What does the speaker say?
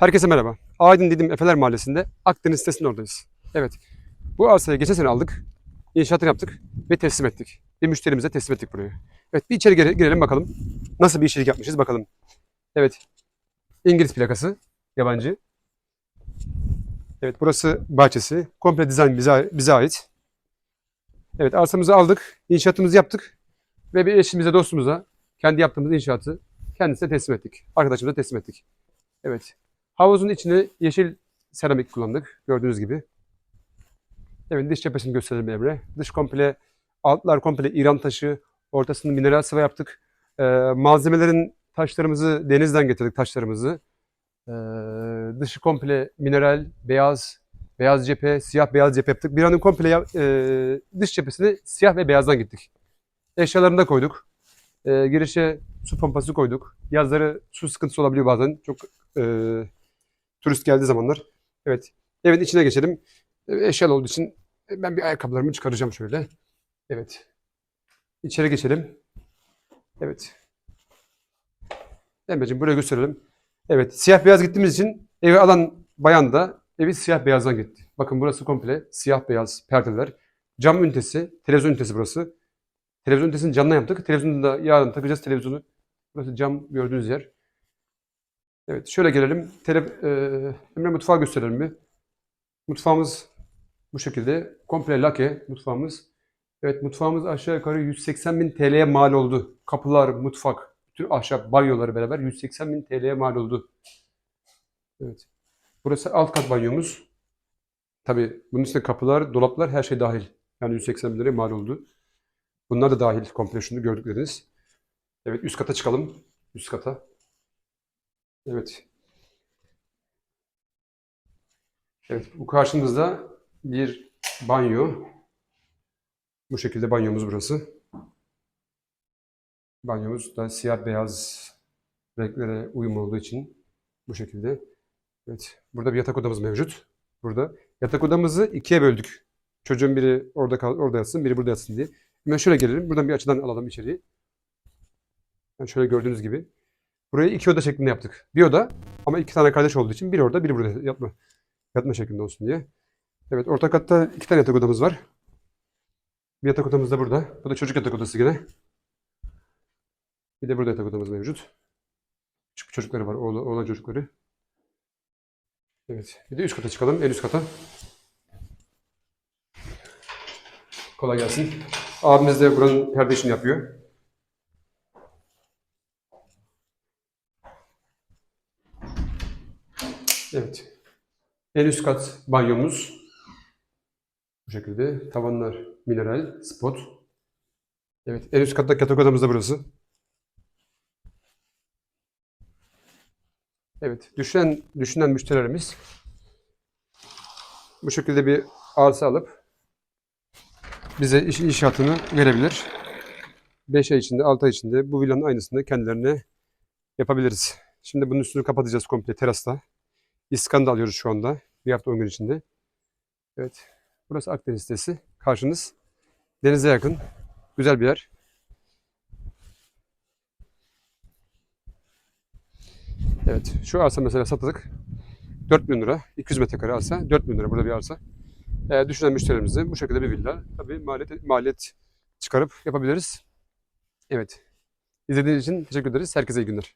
Herkese merhaba. Aydın Didim Efeler Mahallesi'nde Akdeniz sitesinin oradayız. Evet. Bu arsayı geçen sene aldık. İnşaatını yaptık ve teslim ettik. Bir müşterimize teslim ettik burayı. Evet bir içeri gire- girelim bakalım. Nasıl bir işçilik yapmışız bakalım. Evet. İngiliz plakası. Yabancı. Evet burası bahçesi. Komple dizayn bize, bize ait. Evet arsamızı aldık. inşaatımızı yaptık. Ve bir eşimize dostumuza kendi yaptığımız inşaatı kendisine teslim ettik. Arkadaşımıza teslim ettik. Evet. Havuzun içine yeşil seramik kullandık. Gördüğünüz gibi. Evet dış cephesini gösterelim Emre. Dış komple, altlar komple İran taşı. Ortasını mineral sıva yaptık. Ee, malzemelerin taşlarımızı denizden getirdik taşlarımızı. Ee, dışı komple mineral, beyaz, beyaz cephe, siyah beyaz cephe yaptık. Bir anın komple e, dış cephesini siyah ve beyazdan gittik. Eşyalarını da koyduk. Ee, girişe su pompası koyduk. Yazları su sıkıntısı olabiliyor bazen. Çok e, turist geldiği zamanlar. Evet. Evin içine geçelim. E, Eşyalı olduğu için e, ben bir ayakkabılarımı çıkaracağım şöyle. Evet. İçeri geçelim. Evet. Emre'cim buraya gösterelim. Evet. Siyah beyaz gittiğimiz için evi alan bayan da evi siyah beyazdan gitti. Bakın burası komple siyah beyaz perdeler. Cam ünitesi, televizyon ünitesi burası. Televizyon ünitesini camdan yaptık. Televizyonu da yarın takacağız televizyonu. Burası cam gördüğünüz yer. Evet şöyle gelelim. Tele, e, Emre mutfağı gösterelim bir. Mutfağımız bu şekilde. Komple lake mutfağımız. Evet mutfağımız aşağı yukarı 180 bin TL'ye mal oldu. Kapılar, mutfak, bütün ahşap banyoları beraber 180 bin TL'ye mal oldu. Evet. Burası alt kat banyomuz. Tabii bunun içinde kapılar, dolaplar her şey dahil. Yani 180 bin liraya mal oldu. Bunlar da dahil komple şunu gördükleriniz. Evet üst kata çıkalım. Üst kata. Evet. Evet bu karşımızda bir banyo. Bu şekilde banyomuz burası. Banyomuz da siyah beyaz renklere uyum olduğu için bu şekilde. Evet. Burada bir yatak odamız mevcut. Burada. Yatak odamızı ikiye böldük. Çocuğun biri orada kal orada yatsın, biri burada yatsın diye. Hemen şöyle gelelim. Buradan bir açıdan alalım içeriği. Yani şöyle gördüğünüz gibi. Burayı iki oda şeklinde yaptık. Bir oda ama iki tane kardeş olduğu için biri orada, biri burada yatma, yatma şeklinde olsun diye. Evet, orta katta iki tane yatak odamız var. Bir yatak odamız da burada. Bu da çocuk yatak odası yine. Bir de burada yatak odamız mevcut. Küçük çocukları var, oğlan, oğlan çocukları. Evet, bir de üst kata çıkalım, en üst kata. Kolay gelsin. Abimiz de buranın perde işini yapıyor. Evet. En üst kat banyomuz. Bu şekilde. Tavanlar mineral, spot. Evet. En üst katta yatak odamız da burası. Evet. Düşünen, düşünen müşterilerimiz bu şekilde bir arsa alıp bize iş, inşaatını verebilir. 5 ay içinde, 6 ay içinde bu villanın aynısını kendilerine yapabiliriz. Şimdi bunun üstünü kapatacağız komple terasta. İskan da alıyoruz şu anda. Bir hafta 10 gün içinde. Evet. Burası Akdeniz sitesi. Karşınız. Denize yakın. Güzel bir yer. Evet. Şu arsa mesela satılık. 4000 lira. 200 metrekare arsa. 4000 lira burada bir arsa. Ee, düşünen müşterilerimize bu şekilde bir villa. Tabii maliyet, maliyet çıkarıp yapabiliriz. Evet. İzlediğiniz için teşekkür ederiz. Herkese iyi günler.